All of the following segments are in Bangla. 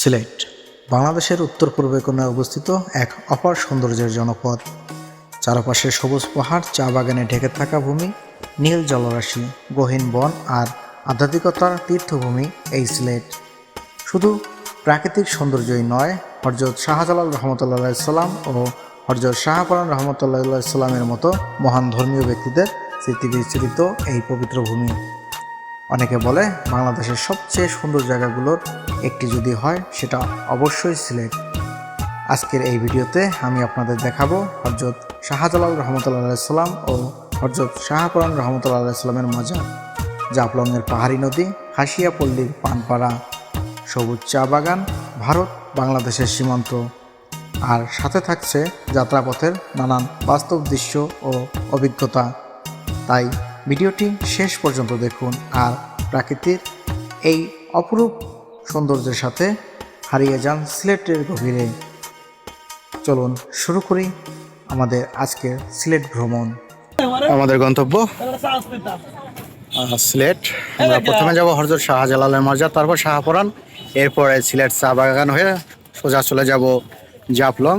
সিলেট, বাংলাদেশের উত্তর পূর্বে কোণে অবস্থিত এক অপার সৌন্দর্যের জনপদ। চারপাশে সবুজ পাহাড়, চা বাগানে ঢেকে থাকা ভূমি, নীল জলরাশি, গহীন বন আর আধ্যাত্মিকতার তীর্থভূমি এই সিলেট। শুধু প্রাকৃতিক সৌন্দর্যই নয় হরজত শাহজালাল রহমতুল্লাহ সাল্লাম ও হরজত শাহপরান রহমতুল্লাহ সাল্লামের মতো মহান ধর্মীয় ব্যক্তিদের স্মৃতি বিস্তৃত এই পবিত্র ভূমি। অনেকে বলে বাংলাদেশের সবচেয়ে সুন্দর জায়গাগুলোর একটি যদি হয়, সেটা অবশ্যই সিলেট। আজকের এই ভিডিওতে আমি আপনাদের দেখাবো হরজত শাহজালাল রহমতুল্লাহ সাল্লাম ও হরজত শাহপুরান রহমতুল্লাহ সাল্লামের মজা জাফলংয়ের পাহাড়ি নদী হাসিয়া পল্লীর পানপাড়া, সবুজ চা বাগান, ভারত, বাংলাদেশের সীমান্ত। আর সাথে থাকছে যাত্রাপথের নানান বাস্তব দৃশ্য ও অভিজ্ঞতা। তাই ভিডিওটি শেষ পর্যন্ত দেখুন আর প্রাকৃতির এই অপরূপ সৌন্দর্যের সাথে হারিয়ে যান সিলেটের গভীরে। চলুন শুরু করি আমাদের আজকের সিলেট ভ্রমণ। আমাদের গন্তব্য? সিলেট। আমরা প্রথমে যাব হরজত শাহজালালের মর্যাদা, তারপর শাহপরান। এরপরে সিলেট চা বাগান হয়ে সোজা চলে যাব জাফলং।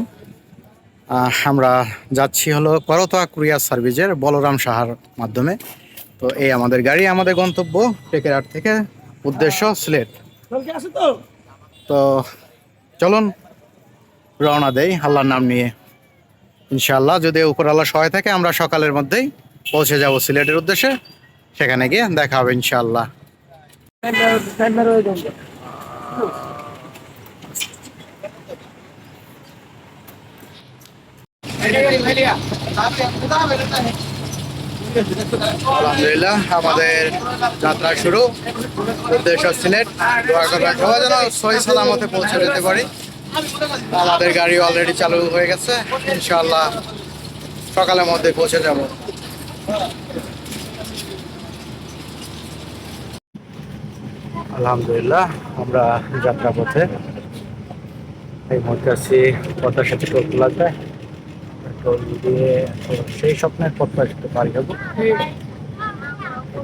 আমরা যাচ্ছি হলো করতোয়া কুরিয়ার সার্ভিসের বলরাম সাহার মাধ্যমে। তো এই আমাদের গাড়ি আমাদের গন্তব্য টেকেরহাট থেকে উদ্দেশ্য সিলেট। তো? চলুন রওনা দেই আল্লাহর নাম নিয়ে। ইনশাআল্লাহ যদি উপর আল্লাহ সহায় থাকে আমরা সকালের মধ্যেই পৌঁছে যাব সিলেটের উদ্দেশ্যে। সেখানে গিয়ে দেখা হবে ইনশাআল্লাহ। আলহামদুলিল্লাহ, আমাদের যাত্রা শুরু। উদ্দেশ্য সিলেট। সবাই যেন সহি সালামতে পৌঁছে যেতে পারি। আমাদের গাড়ি অলরেডি চালু হয়ে গেছে। ইনশাআল্লাহ সকালের মধ্যে পৌঁছে যাব। আলহামদুলিল্লাহ, আমরা যাত্রা পথে এই মুহূর্তে আছি পদ্মা সেতু টোল প্লাজায়। টোল দিয়ে সেই স্বপ্নের পথটা একটু পাড়ি হব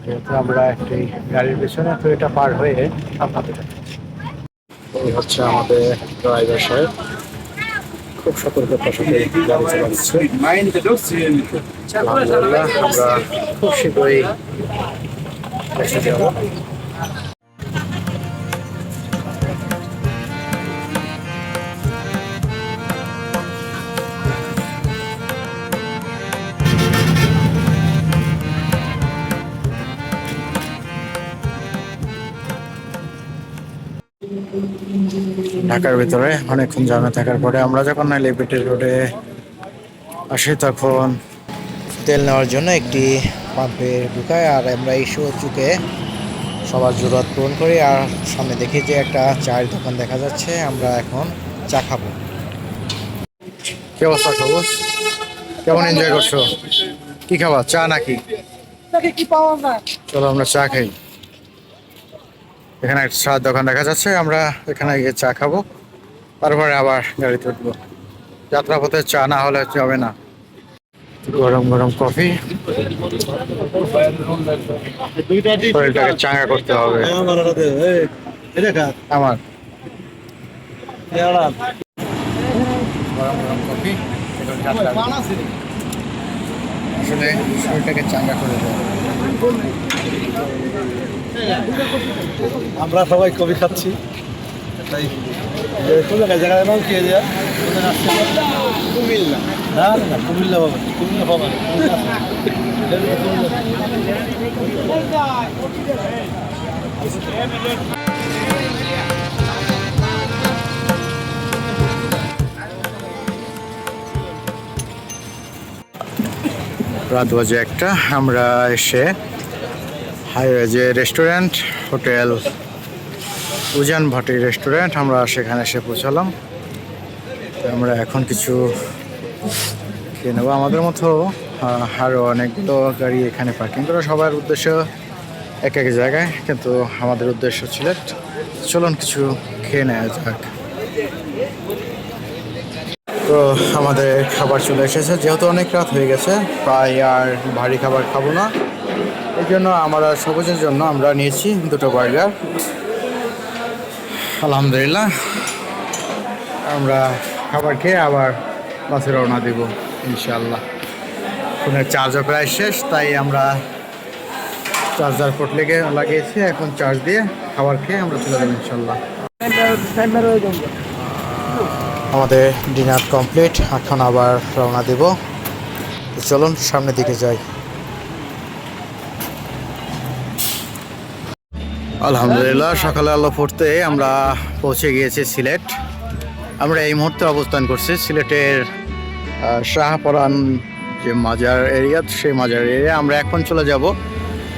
যেহেতু আমরা একটি গাড়ির পেছনে, তো এটা পার হয়ে আপনাদের এই হচ্ছে আমাদের ড্রাইভার সাহেব। খুব সতর্কতার সাথে গাড়ি চালাচ্ছে। আলহামদুলিল্লাহ, আমরা খুব শীঘ্রই ঢাকার ভিতরে অনেকক্ষণ জামে থাকার পরে আমরা যখন এলিভেটেড রোডে আসি তখন তেল নেওয়ার জন্য একটি পাম্পে ঢুকাই আর আমরা এই চুকে সবার জরুরত পূরণ করি আর সামনে দেখি যে একটা চায়ের দোকান দেখা যাচ্ছে আমরা এখন চা খাব। কি অবস্থা সবুজ? কেমন এনজয় করছ? কি খাবা? চা নাকি? কি পাওয়া যায়? চলো আমরা চা খাই। এখানে একটা চার দোকান দেখা যাচ্ছে, আমরা এখানে গিয়ে চা খাব, তারপরে আবার গাড়িতে উঠবো। যাত্রাপথে চা না হলে যাবে না। গরম গরম কফি। শরীরটাকে চাঙ্গা করতে হবে। আমার। আসলে শরীরটাকে চাঙ্গা করে দেয়। আমরা সবাই কবি খাচ্ছি। তাই যে কোন জায়গায়? জায়গার নাম কি যে? কুমিল্লা। কুমিল্লা বাবা কুমিল্লা বাবা রাত বাজে একটা, আমরা এসে হাইওয়ে যে রেস্টুরেন্ট হোটেল উজান ভাটি রেস্টুরেন্ট আমরা সেখানে এসে পৌঁছালাম। আমরা এখন কিছু খেয়ে নেব। আমাদের মতো আরও অনেকগুলো গাড়ি এখানে পার্কিং করা সবার উদ্দেশ্য এক এক জায়গায়, কিন্তু আমাদের উদ্দেশ্য ছিল চলুন কিছু খেয়ে নেওয়া যাক। তো আমাদের খাবার চলে এসেছে। যেহেতু অনেক রাত হয়ে গেছে, প্রায় আর ভারী খাবার খাব না। এই জন্য আমরা সবুজের জন্য আমরা নিয়েছি দুটো বার্গার। আলহামদুলিল্লাহ। আমরা খাবার খেয়ে আবার বাসে রওনা দিব ইনশাল্লাহ ফোনের চার্জও প্রায় শেষ, তাই আমরা চার্জার পোর্ট লেগে লাগিয়েছি। এখন চার্জ দিয়ে খাবার খেয়ে আমরা চলে যাব ইনশাল্লাহ আমাদের ডিনার কমপ্লিট এখন আবার রওনা দেব। চলুন সামনের দিকে যাই। আলহামদুলিল্লাহ, সকালে আলো পড়তে আমরা পৌঁছে গিয়েছি সিলেট। আমরা এই মুহূর্তে অবস্থান করছি সিলেটের শাহপরান যে মাজার এরিয়া, সেই মাজার এরিয়া। আমরা এখন চলে যাব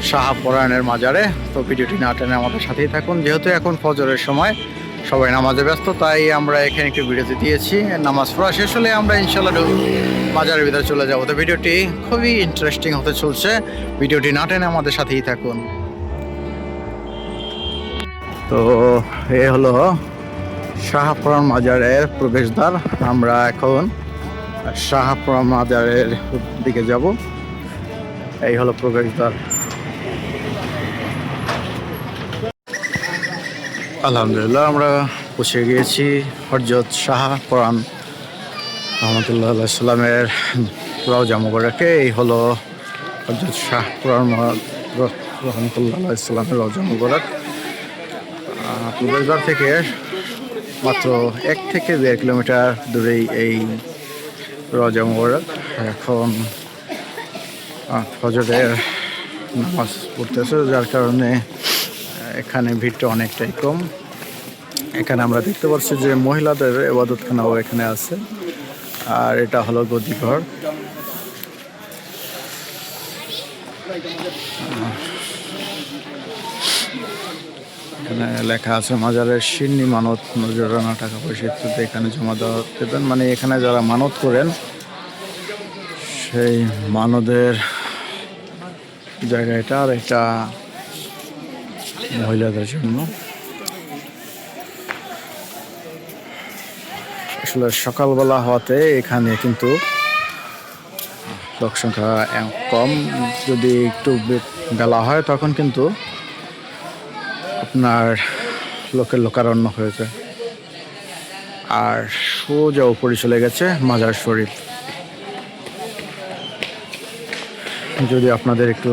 শাহপরানের মাজারে। তো ভিডিওটি না টেনে আমাদের সাথেই থাকুন। যেহেতু এখন ফজরের সময়, সবাই নামাজে ব্যস্ত, তাই আমরা এখানে একটু বিরতি দিয়েছি। নামাজ পড়া শেষ হলে আমরা ইনশাল্লাহ মাজারের ভিতরে চলে যাব। তো ভিডিওটি খুবই ইন্টারেস্টিং হতে চলছে। ভিডিওটি না টেনে আমাদের সাথেই থাকুন। তো এ হলো শাহপুরান মাজারের প্রবেশদ্বার। আমরা এখন শাহপুরান মাজারের দিকে যাব। এই হলো প্রবেশদ্বার। আলহামদুলিল্লাহ, আমরা পৌঁছে গিয়েছি হরজত শাহপুরান রহমতুল্লাহ সাল্লামের রওজা মুবারকে। এই হলো হরজত শাহপুরান রহমতুল্লাহ সাল্লামের রওজা মুবারক। প্রবেশদ্বার থেকে মাত্র এক থেকে দেড় কিলোমিটার দূরেই এই রজা এখন ফজরের নামাজ পড়তেছে, যার কারণে এখানে ভিড়টা অনেকটাই কম। এখানে আমরা দেখতে পাচ্ছি যে মহিলাদের এবাদতখানাও এখানে আছে। আর এটা হলো গদিঘর। এখানে লেখা আছে মাজারের সিন্নি মানত নজরানা টাকা পয়সা ইত্যাদি এখানে জমা দেওয়া দেবেন মানে এখানে যারা মানত করেন, সেই মানদের জায়গা এটা আর এটা মহিলাদের জন্য। আসলে সকালবেলা হওয়াতে এখানে কিন্তু লোক সংখ্যা কম, যদি একটু বেলা হয় তখন কিন্তু আপনার লোকের লোকারণ্য হয়েছে। আর সোজা উপরে চলে গেছে মাজার শরীফ। যদি আপনাদের একটু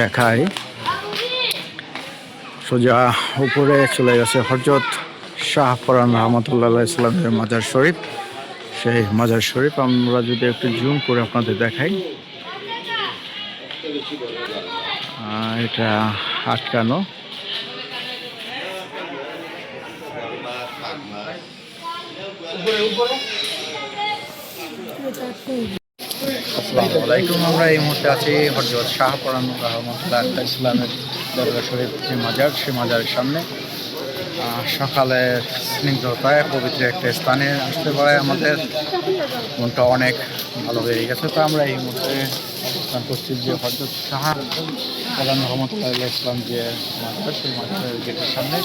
দেখাই। সোজা উপরে চলে গেছে হরজত শাহ পরান রহমতুল্লাহ ইসলামের মাজার শরীফ। সেই মাজার শরীফ আমরা যদি একটু জুম করে আপনাদের দেখাই। এটা আটকানো। আলাইকুম। আমরা এই মুহূর্তে আছি হজরত শাহ পরান রহমতুল্লাহ ইসলামের দরগা শরীফ যে মাজার সেই মাজারের সামনে। আহ, সকালের স্নিগ্ধতায় পবিত্র একটা স্থানে আসতে পারে আমাদের। মনটা অনেক ভালো হয়ে গেছে। তো আমরা এই মুহূর্তে অবস্থান করছি যে হজরত শাহ পরান রহমতুল্লাহ ইসলাম যে মাজার সেই মাজারের গেটের সামনে।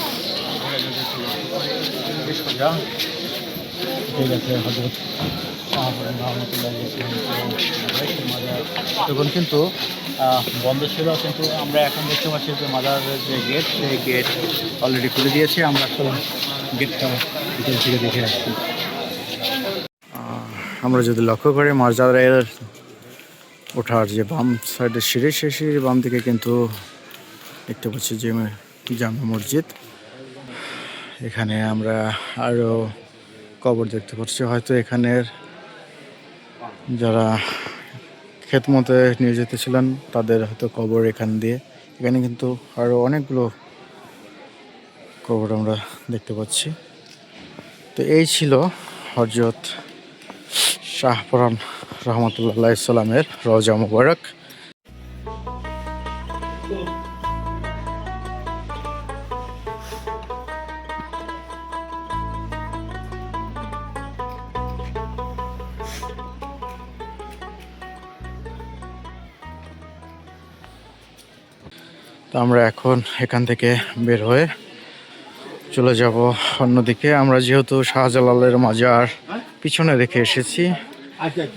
ঠিক আছে হজরত তখন কিন্তু বন্ধ ছিল, কিন্তু আমরা এখন দেখতে পাচ্ছি যে মাজারের যে গেট সেই গেট অলরেডি খুলে দিয়েছে। আমরা আসলে গেটটা থেকে দেখে আসছি। আমরা যদি লক্ষ্য করি মাজারের ওঠার যে বাম সাইডের সিঁড়ি, সেই সিঁড়ির বাম দিকে কিন্তু দেখতে পাচ্ছি যে জামা মসজিদ। এখানে আমরা আরও কবর দেখতে পাচ্ছি। হয়তো এখানের যারা খেতমতে নিয়োজিত ছিলেন, তাদের হয়তো কবর এখান দিয়ে। এখানে কিন্তু আরও অনেকগুলো কবর আমরা দেখতে পাচ্ছি। তো এই ছিল হজরত শাহপরান রহমতুল্লাহ ইসলামের রজা মুবারক। আমরা এখন এখান থেকে বের হয়ে চলে যাব অন্যদিকে। আমরা যেহেতু শাহজালালের মাজার পিছনে রেখে এসেছি।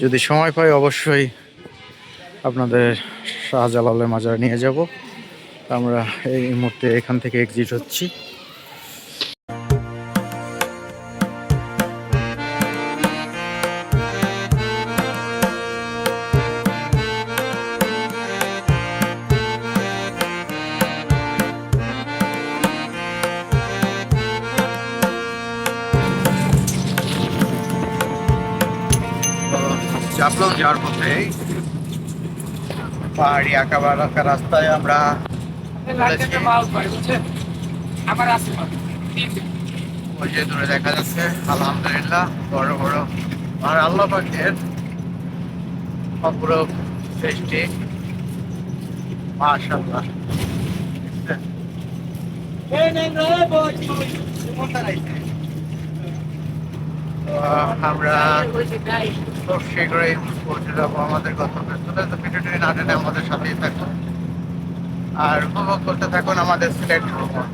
যদি সময় পাই অবশ্যই আপনাদের শাহজালালের মাজার নিয়ে যাব। আমরা এই মুহূর্তে এখান থেকে এক্সিট হচ্ছি। যাওয়ার পথে পাহাড়ি আঁকা বাঁকা রাস্তায় আমরা ওই যে দূরে দেখা যাচ্ছে আলহামদুলিল্লাহ বড় বড় আর আল্লাহ পাকের অপরূপ সৃষ্টি মাশাআল্লাহ তো আমরা খুব শীঘ্রই পৌঁছে যাব আমাদের গন্তব্যস্থলে তো ভিডিওটি না টেনে আমাদের সাথেই থাকুন আর উপভোগ করতে থাকুন আমাদের সিলেক্ট ভ্রমণ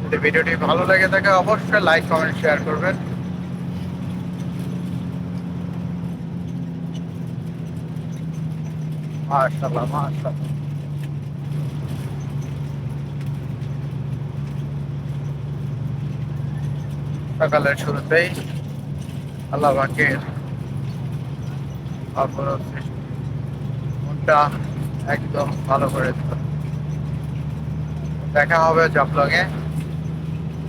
যদি ভিডিওটি ভালো লেগে থাকে, অবশ্যই লাইক, কমেন্ট, শেয়ার করবেন। সকালের শুরুতেই আল্লাহ পাকের মনটা একদম ভালো করে দেখা হবে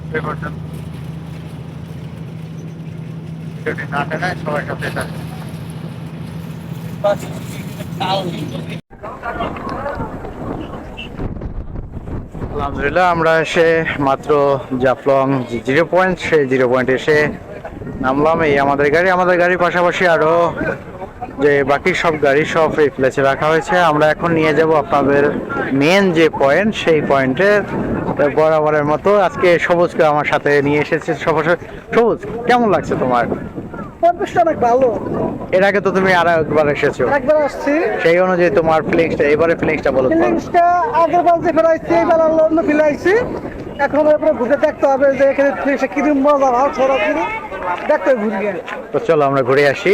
সে পর্যন্ত। না টেনে সাথে থাকে আলহামদুলিল্লাহ, আমরা এসে মাত্র জাফলং জিরো পয়েন্ট, সেই জিরো পয়েন্ট এসে নামলাম। এই আমাদের গাড়ি, আমাদের গাড়ির পাশাপাশি আরও যে বাকি সব গাড়ি সব এই প্লেসে রাখা হয়েছে। আমরা এখন নিয়ে যাব আপনাদের মেন যে পয়েন্ট সেই পয়েন্টে বরাবরের মতো। আজকে সবুজকে আমার সাথে নিয়ে এসেছে। সবুজ সবুজ কেমন লাগছে তোমার? পরিবেশটা অনেক ভালো। এর আগে তো তুমি আর একবার এসেছ। একবার আসছি। সেই অনুযায়ী তোমার ফিলিংসটা এবারে ফিলিংসটা বলো তোমার। ফিলিংসটা আগের বার যে ফেরাইছি এবার অন্য ফিলাইছি। এখন এরপরে ঘুরে দেখতে হবে যে এখানে ফিলিংসটা কিরম মজা ভালো ছড়া দেখতে ঘুরে তো চলো আমরা ঘুরে আসি।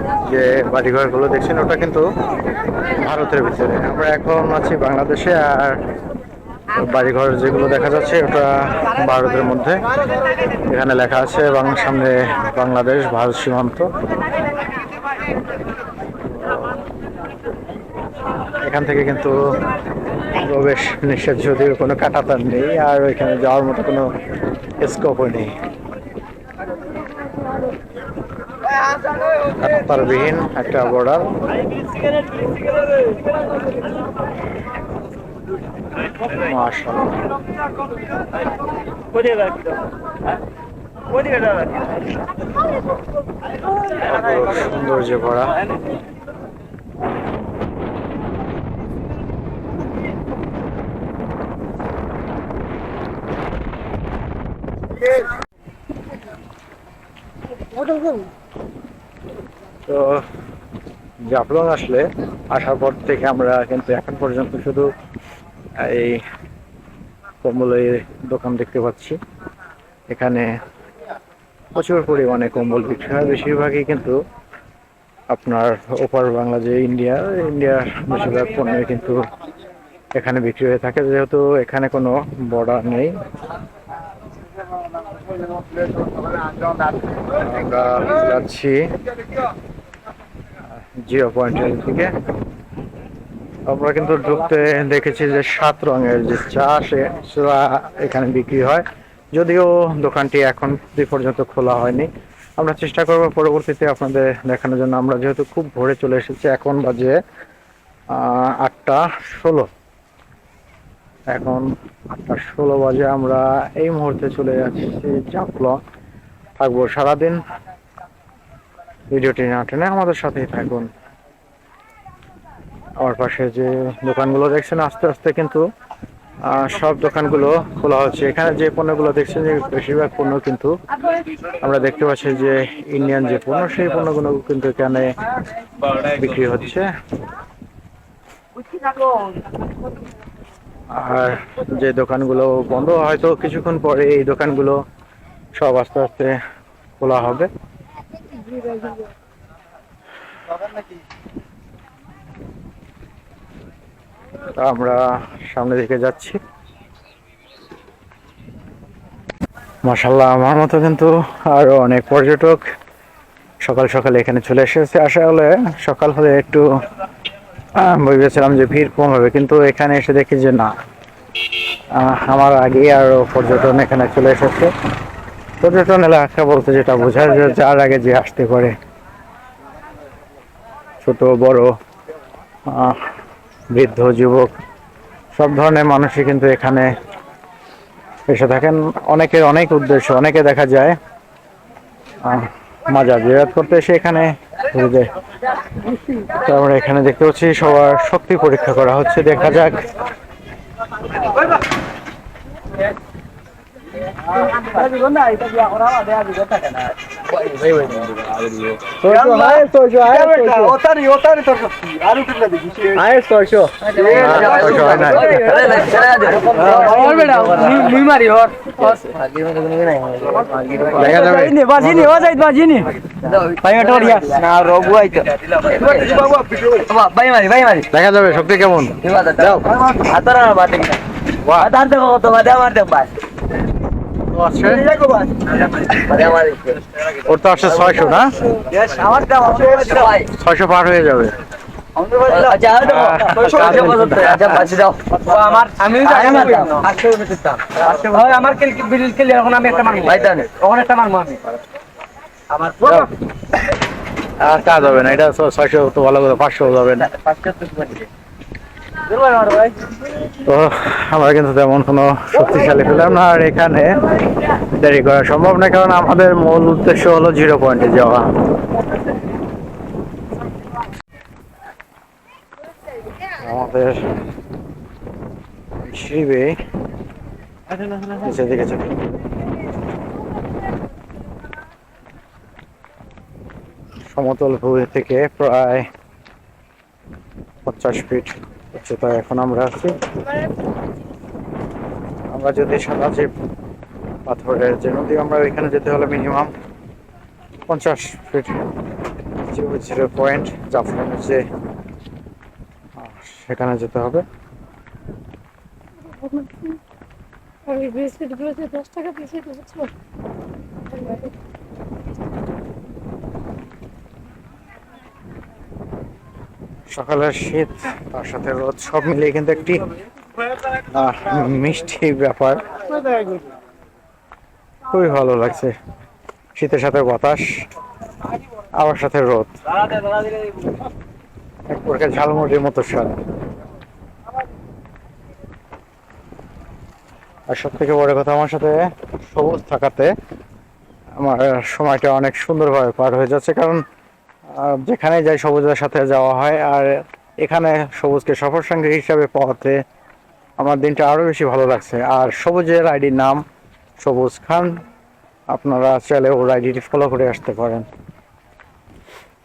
যে বাড়িঘরগুলো দেখছেন, ওটা কিন্তু ভারতের ভিতরে। আমরা এখন আছি বাংলাদেশে, আর বাড়িঘর যেগুলো দেখা যাচ্ছে, ওটা ভারতের মধ্যে। এখানে লেখা আছে, এবং সামনে বাংলাদেশ, ভারত সীমান্ত। এখান থেকে কিন্তু প্রবেশ নিষেধ, যদিও কোনো কাটাতার নেই, আর ওইখানে যাওয়ার মতো কোনো স্কোপও নেই। কাটাতারবিহীন একটা বর্ডার সৌন্দর্যে ভরা। তো জাফলং আসলে আসার পর থেকে আমরা কিন্তু এখন পর্যন্ত শুধু এই কম্বলের দোকান দেখতে পাচ্ছি। এখানে প্রচুর পরিমাণে কম্বল বিক্রি হয়। বেশিরভাগই কিন্তু আপনার ওপার বাংলা যে ইন্ডিয়া ইন্ডিয়ার বেশিরভাগ পণ্য কিন্তু এখানে বিক্রি হয়ে থাকে। যেহেতু এখানে কোনো বর্ডার নেই। আমরা যাচ্ছি। জিরো পয়েন্টের দিকে। আমরা কিন্তু ঢুকতে দেখেছি যে সাত রঙের যে চা সে সেটা এখানে বিক্রি হয়। যদিও দোকানটি এখন পর্যন্ত খোলা হয়নি। আমরা চেষ্টা করব পরবর্তীতে আপনাদের দেখানোর জন্য। আমরা যেহেতু খুব ভোরে চলে এসেছি, এখন বাজে আটটা ষোলো। এখন আটটা ষোলো বাজে, আমরা এই মুহূর্তে চলে যাচ্ছি জাফলং। থাকব সারাদিন। ভিডিওটি না টেনে আমাদের সাথেই থাকুন। আমার পাশে যে দোকানগুলো দেখছেন, আস্তে আস্তে কিন্তু সব দোকানগুলো খোলা হচ্ছে। এখানে যে পণ্যগুলো দেখছেন, যে বেশিরভাগ পণ্য কিন্তু আমরা দেখতে পাচ্ছি যে ইন্ডিয়ান যে পণ্য, সেই পণ্যগুলো কিন্তু এখানে বিক্রি হচ্ছে। আর যে দোকানগুলো বন্ধ, হয়তো কিছুক্ষণ পরে এই দোকানগুলো সব আস্তে আস্তে খোলা হবে। আমরা সামনের দিকে যাচ্ছি। মাসাল্লাহ আমার মতো কিন্তু আরও অনেক পর্যটক সকাল সকাল এখানে চলে এসেছে। আসা হলে সকাল হলে একটু ভেবেছিলাম যে ভিড় কম হবে, কিন্তু এখানে এসে দেখি যে না আমার আগে আরও পর্যটন এখানে চলে এসেছে। পর্যটন এলাকা বলতে যেটা বোঝায় যে যার আগে যে আসতে পারে। ছোট, বড় বৃদ্ধ, যুবক, সব ধরনের মানুষই কিন্তু এখানে এসে থাকেন। অনেকের অনেক উদ্দেশ্য, অনেকে দেখা যায় মাজার জিরাত করতে এসে এখানে আমরা এখানে দেখতে পাচ্ছি, সবার শক্তি পরীক্ষা করা হচ্ছে, দেখা যাক ওতারি ওতারি তোর আর উঠলে দেখি। দেখা যাবে বাজিনি ও যাইত বাজিনি ভাই ওটা রিয়া না রঘু আইতো দেখা যাবে শক্তি কেমন যাও বাহ, তো আছে। ওর তো আসছে ছয়শো না? ছয়শো পার হয়ে যাবে। আমার আমি আমার খেল বিল খেলে এখন আমি একটা মারবো ওখানে একটা মারবো আমি আমার আর কাজ হবে না এটা ছয়শো তো ভালো করে পাঁচশো যাবে না। তো আমরা কিন্তু তেমন কোনো শক্তিশালী পেলাম না, আর এখানে দেরি করা সম্ভব না কারণ আমাদের মূল উদ্দেশ্য হলো জিরো পয়েন্টে যাওয়া। আমাদের সমতল ভূমি থেকে প্রায় পঞ্চাশ ফিট উচ্চতায় এখন আমরা আছি আমরা যদি সাদা যে পাথরের যে নদী, আমরা ওইখানে যেতে হলে মিনিমাম পঞ্চাশ ফিট জিরো জিরো পয়েন্ট জাফরানের যে সেখানে যেতে হবে। দশ টাকা পিছিয়ে দিয়েছি সকালের শীত, তার সাথে রোদ, সব মিলিয়ে কিন্তু একটি মিষ্টি ব্যাপার। খুবই ভালো লাগছে। শীতের সাথে বাতাস, আবার সাথে রোদ। এক প্রকার ঝালমুড়ির মতো স্বাদ। আর সব থেকে বড় কথা আমার সাথে সবুজ থাকাতে আমার সময়টা অনেক সুন্দরভাবে পার হয়ে যাচ্ছে, কারণ যেখানে যাই সবুজের সাথে যাওয়া হয় আর এখানে সবুজকে সফর সঙ্গী হিসাবে পাওয়াতে আমার দিনটা আরও বেশি ভালো লাগছে। আর সবুজের আইডির নাম সবুজ খান। আপনারা চাইলে ওর আইডিটি ফলো করে আসতে পারেন।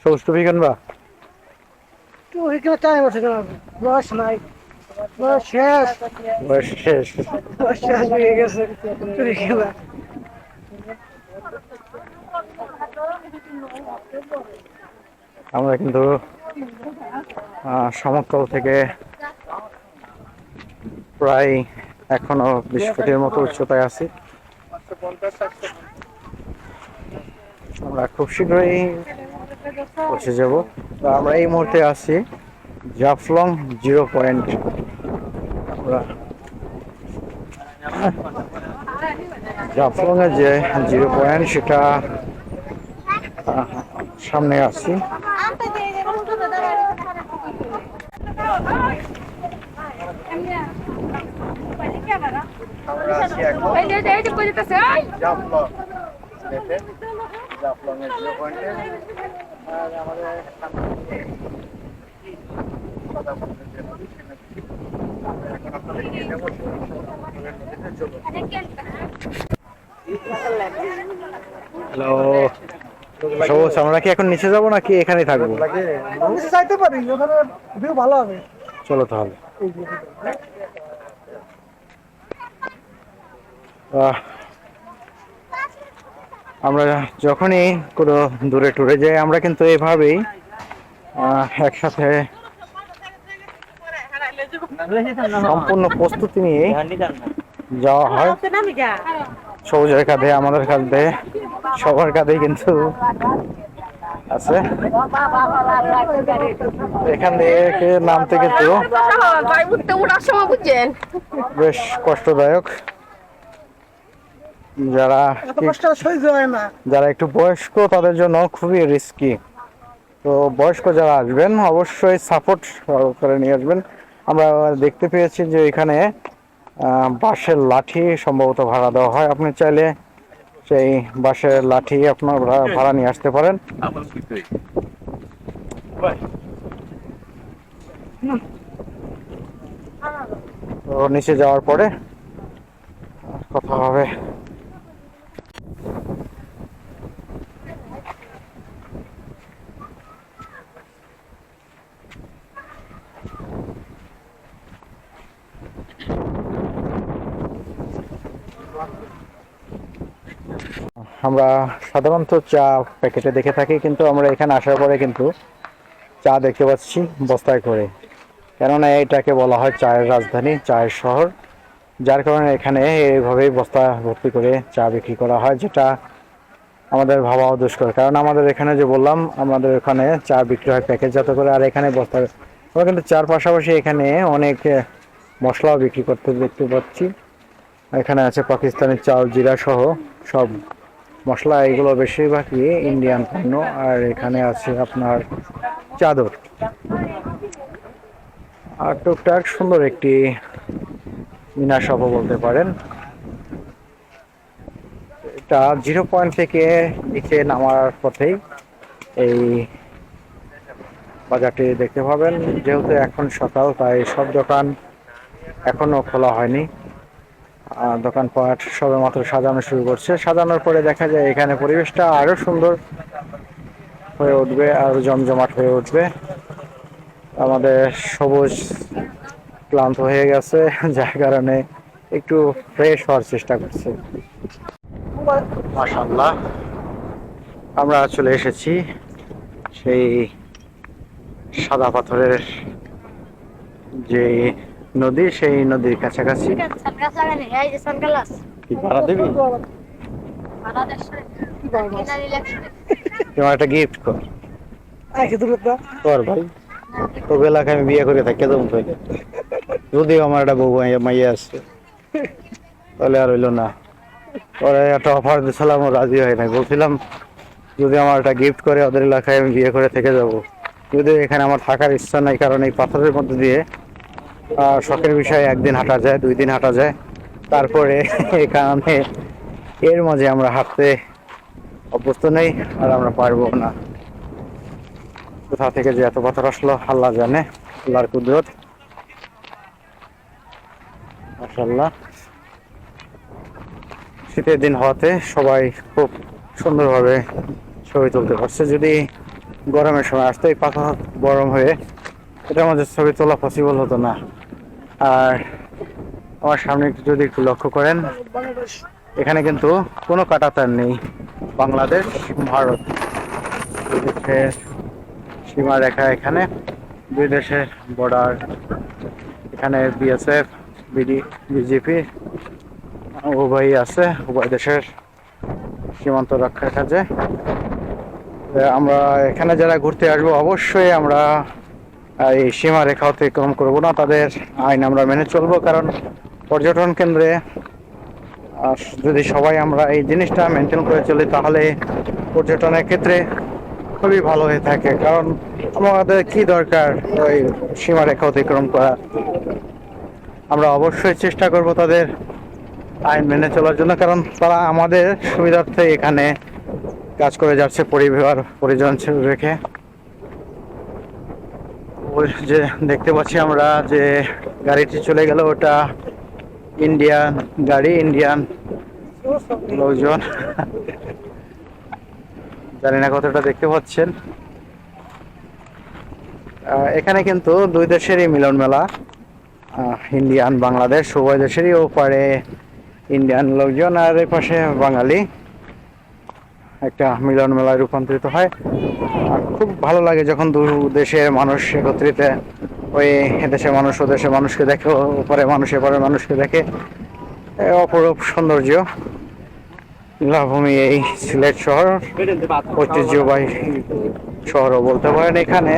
সবুজ টুপি কিনবা তো এখানে টাইম আছে কেন? নাই। শেষ। শেষ। শেষ হয়ে গেছে চুরি খেলা আমরা কিন্তু সমতল থেকে প্রায় এখনও বিশ ফুটের মতো উচ্চতায় আছি। আমরা খুব শীঘ্রই পৌঁছে যাব। তো আমরা এই মুহূর্তে আছি জাফলং জিরো পয়েন্ট। আমরা জাফলং এর যে জিরো পয়েন্ট, সেটা সামনে আছি। জাফলং। জাফলং এর জিরো পয়েন্টে আর আমাদের সামনে এখন আপনাদের নিয়ে যাব। নদীতে চলুন হ্যালো সবুজ আমরা কি এখন নিচে যাব নাকি এখানেই থাকব? নিচে যাইতে পারি ওখানে ভিউ ভালো হবে। চলো তাহলে। আমরা যখনই কোনো দূরে ট্যুরে যাই আমরা কিন্তু এভাবেই একসাথে সম্পূর্ণ প্রস্তুতি নিয়ে যাওয়া হয়। সবুজের কাঁধে আমাদের কাঁধে সবার কাঁধেই কিন্তু আছে। এখান থেকে নামতে কিন্তু বেশ কষ্টদায়ক। যারা যারা একটু বয়স্ক তাদের জন্য খুবই রিস্কি তো বয়স্ক যারা আসবেন অবশ্যই সাপোর্ট করে নিয়ে আসবেন। আমরা দেখতে পেয়েছি যে এখানে বাঁশের লাঠি সম্ভবত ভাড়া দেওয়া হয়। আপনি চাইলে সেই বাঁশের লাঠি আপনার ভাড়া- ভাড়া নিয়ে আসতে পারেন। তো নিচে যাওয়ার পরে কথা হবে। আমরা সাধারণত চা প্যাকেটে দেখে থাকি, কিন্তু আমরা এখানে আসার পরে কিন্তু চা দেখতে পাচ্ছি বস্তায় করে। কেননা এটাকে বলা হয় চায়ের রাজধানী, চায়ের শহর। যার কারণে এখানে এইভাবেই বস্তা ভর্তি করে চা বিক্রি করা হয়, যেটা আমাদের ভাবাও দুষ্কর কারণ আমাদের এখানে যে বললাম, আমাদের এখানে চা বিক্রি হয় প্যাকেটজাত করে, আর এখানে বস্তা আমরা কিন্তু চার পাশাপাশি এখানে অনেক মশলাও বিক্রি করতে দেখতে পাচ্ছি। এখানে আছে পাকিস্তানের চাল জিরা সহ সব। মশলা এগুলো বেশিরভাগই ইন্ডিয়ান পণ্য, আর এখানে আছে আপনার চাদর। আর টুকটাক সুন্দর একটি মিনা শপও বলতে পারেন। এটা জিরো পয়েন্ট থেকে নিচে নামার পথেই এই বাজারটি দেখতে পাবেন। যেহেতু এখন সকাল, তাই সব দোকান এখনও খোলা হয়নি। দোকানপাট সবে মাত্র সাজানো শুরু করছে। সাজানোর পরে দেখা যায় এখানে পরিবেশটা আরও সুন্দর হয়ে উঠবে, আরও জমজমাট হয়ে উঠবে। আমাদের সবুজ ক্লান্ত হয়ে গেছে, যার কারণে একটু ফ্রেশ হওয়ার চেষ্টা করছে। আমরা চলে এসেছি সেই সাদা পাথরের যে নদী সেই নদীর কাছাকাছি। সানগ্লাস লাগানি এই যে সানগ্লাস কি ভাড়া দিবি? বাংলাদেশ কিনা নিলে তোমার একটা গিফট কর। কর ভাই। তোকে এলাকায় আমি বিয়ে করে থাকি কেমন যদিও আমার একটা বউ মাইয়া- আসছে তাহলে আর হইল না। পরে একটা অফার দিয়েছিলাম ও রাজি হয় নাই। বলছিলাম যদি আমার একটা গিফট করে ওদের এলাকায় আমি বিয়ে করে থেকে যাব। যদি এখানে আমার থাকার ইচ্ছা নাই কারণ এই পাথরের মধ্যে দিয়ে শখের বিষয়ে একদিন হাঁটা যায় দুই দিন হাঁটা যায়। তারপরে কারণে এর মাঝে আমরা হাঁটতে অভ্যস্ত নেই, আর আমরা পারব না। কোথা থেকে যে এত পাথর আসলো, আল্লাহ জানে, আল্লাহর কুদরত। মাশাল্লাহ শীতের দিন হওয়াতে সবাই খুব সুন্দরভাবে ছবি তুলতে পারছে। যদি গরমের সময় আসতো এই পাথর গরম হয়ে এটার আমাদের ছবি তোলা পসিবল হতো না। আর আমার সামনে একটু যদি একটু লক্ষ্য করেন, এখানে কিন্তু কোনো কাটাতার নেই। বাংলাদেশ, ভারত। দেশের সীমা রেখা এখানে। দুই দেশের বর্ডার এখানে বিএসএফ বিডি বিজেপি উভয়ই আছে। উভয় দেশের সীমান্ত রক্ষার কাজে। আমরা এখানে যারা ঘুরতে আসব, অবশ্যই আমরা এই সীমা রেখা অতিক্রম করব না, তাদের আইন আমরা মেনে চলবো, কারণ পর্যটন কেন্দ্রে যদি সবাই আমরা এই জিনিসটা মেনটেন করে চলি, তাহলে পর্যটনের ক্ষেত্রে খুবই ভালো হয়ে থাকে। কারণ আমাদের কি দরকার ওই সীমারেখা অতিক্রম করা? আমরা অবশ্যই চেষ্টা করব তাদের আইন মেনে চলার জন্য, কারণ তারা আমাদের সুবিধার্থে এখানে কাজ করে যাচ্ছে, পরিবার, পরিজন রেখে। যে দেখতে পাচ্ছি আমরা যে গাড়িটি চলে গেল, ওটা ইন্ডিয়ান গাড়ি ইন্ডিয়ান লোকজন। জানি না কতটা দেখতে পাচ্ছেন। এখানে কিন্তু দুই দেশেরই মিলন মেলা ইন্ডিয়ান বাংলাদেশ উভয় দেশেরই ওপারে ইন্ডিয়ান লোকজন আর এই পাশে বাঙালি। একটা মিলন মেলায় রূপান্তরিত হয়। আর খুব ভালো লাগে যখন দু দেশের মানুষ একত্রিত ওই দেশের মানুষ ও দেশের মানুষকে দেখে, ওপরে মানুষ এপারে মানুষকে দেখে। অপরূপ সৌন্দর্য। নীলাভূমি এই সিলেট শহর ঐতিহ্যবাহী শহরও বলতে পারেন এখানে।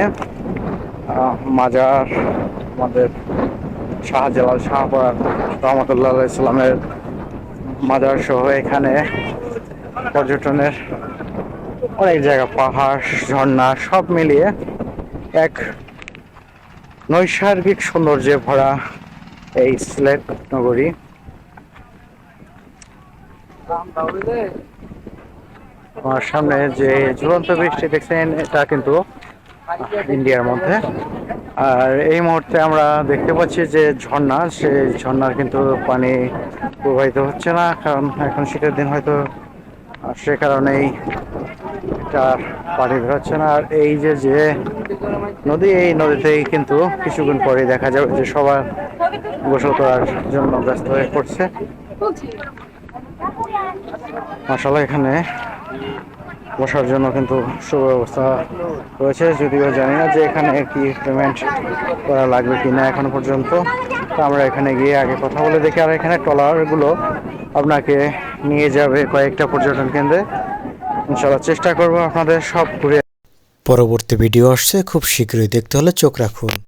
মাজার আমাদের শাহজালাল শাহপরান রহমতুল্লাহ ইসলামের মাজার সহ এখানে পর্যটনের অনেক জায়গা, পাহাড়, ঝর্ণা, সব মিলিয়ে এক নৈসর্গিক সৌন্দর্যে ভরা এই সিলেট নগরী। আমার সামনে যে ঝুলন্ত বৃষ্টি দেখছেন, এটা কিন্তু ইন্ডিয়ার মধ্যে। আর এই মুহূর্তে আমরা দেখতে পাচ্ছি যে ঝর্ণা, সেই ঝর্ণার কিন্তু পানি প্রবাহিত হচ্ছে না, কারণ এখন শীতের দিন হয়তো আর সে কারণেই এটার পানি বেরোচ্ছে না। আর এই যে যে নদী, এই নদীতেই কিন্তু কিছুক্ষণ পরে দেখা যাবে যে সবার গোসল করার জন্য ব্যস্ত হয়ে পড়ছে। মাসাল্লাহ এখানে বসার জন্য কিন্তু সুব্যবস্থা রয়েছে। যদিও জানি না যে এখানে কি পেমেন্ট করা লাগবে কি না এখনও পর্যন্ত। তো আমরা এখানে গিয়ে আগে কথা বলে দেখি। আর এখানে ট্রলারগুলো আপনাকে নিয়ে যাবে কয়েকটা পর্যটন কেন্দ্রে। ইনশাল্লাহ চেষ্টা করব আপনাদের সব ঘুরে পরবর্তী ভিডিও আসছে, খুব শীঘ্রই দেখতে হলে চোখ রাখুন।